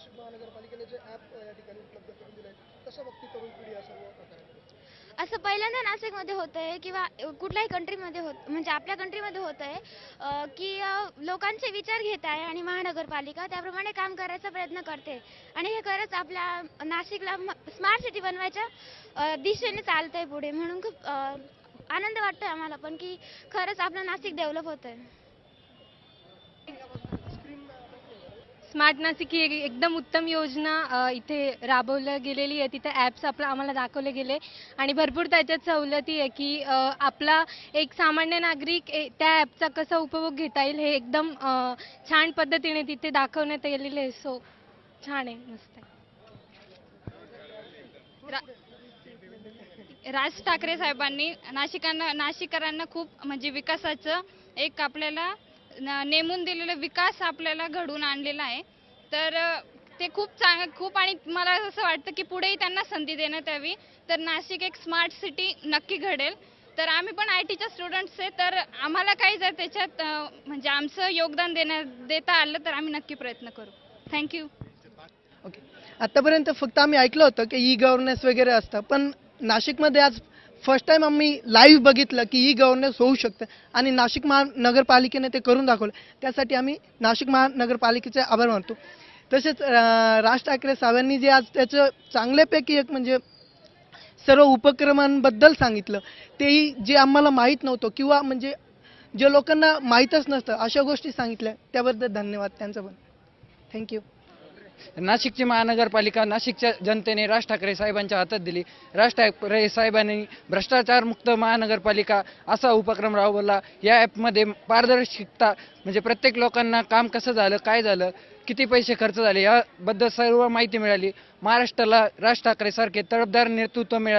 नाशिक महानगरपालिकेने जे ॲप या ठिकाणी उपलब्ध करून दिले कसं बघते तरुण पिढी या सर्व असं पहिल्यांदा नाशिकमध्ये होत आहे किंवा कुठल्याही कंट्रीमध्ये होत म्हणजे आपल्या कंट्रीमध्ये होत आहे की लोकांचे विचार घेत आहे आणि महानगरपालिका त्याप्रमाणे काम करायचा प्रयत्न करते. आणि हे खरंच आपल्या नाशिकला स्मार्ट सिटी बनवायच्या दिशेने चालत आहे पुढे. म्हणून खूप आनंद आनंद वाटतोय आम्हाला पण की खरंच आपलं नाशिक डेव्हलप होत आहे स्मार्ट नाशिक ही एकदम उत्तम योजना इथे राबवल्या गेलेली आहे. तिथे ॲप्स आपलं आम्हाला दाखवले गेले. आणि भरपूर त्याच्यात सवलती आहे की आपला एक सामान्य नागरिक ए- त्या ॲपचा कसा उपभोग घेता येईल हे एकदम छान पद्धतीने तिथे दाखवण्यात येलेलं आहे. सो छान आहे. मस्त आहे. राज ठाकरे साहेबांनी नाशिकांना नाशिकरांना खूप म्हणजे विकासाचं एक आपल्याला न- नेमून दिलेलं विकास आपल्याला घडून आणलेला आहे. तर अ, ते खूप चांग खूप आणि मला असं वाटतं की पुढेही त्यांना संधी देण्यात यावी. तर नाशिक एक स्मार्ट सिटी नक्की घडेल. तर आम्ही पण आय टीच्या स्टुडंट्स आहे तर आम्हाला काही जर त्याच्यात अ, म्हणजे आमचं योगदान देण्या देता आलं तर आम्ही नक्की प्रयत्न करू. थँक्यू ओके आतापर्यंत फक्त आम्ही ऐकलं होतं की ई गव्हर्नन्स वगैरे असतं पण नाशिकमध्ये आज फर्स्ट टाइम आम्ही लाईव्ह बघितलं की ई गव्हर्नन्स होऊ शकतं. आणि नाशिक महानगरपालिकेने ते करून दाखवलं. त्यासाठी आम्ही नाशिक महानगरपालिकेचे आभार मानतो. तसेच राज ठाकरे साहेबांनी जे आज त्याचं चांगल्यापैकी एक म्हणजे सर्व उपक्रमांबद्दल सांगितलं तेही जे आम्हाला माहीत नव्हतं किंवा म्हणजे जे लोकांना माहीतच नसतं अशा गोष्टी सांगितल्या त्याबद्दल धन्यवाद त्यांचं पण. थँक्यू नाशिकची महानगरपालिका नाशिकच्या जनतेने राज ठाकरे साहेबांच्या हातात दिली. राज ठाकरे साहेबांनी भ्रष्टाचारमुक्त महानगरपालिका असा उपक्रम राबवला. या ॲपमध्ये पारदर्शकता म्हणजे प्रत्येक लोकांना काम कसं झालं काय झालं किती पैसे खर्च झाले याबद्दल सर्व माहिती मिळाली. महाराष्ट्राला राज ठाकरेसारखे तडफदार नेतृत्व मिळाले.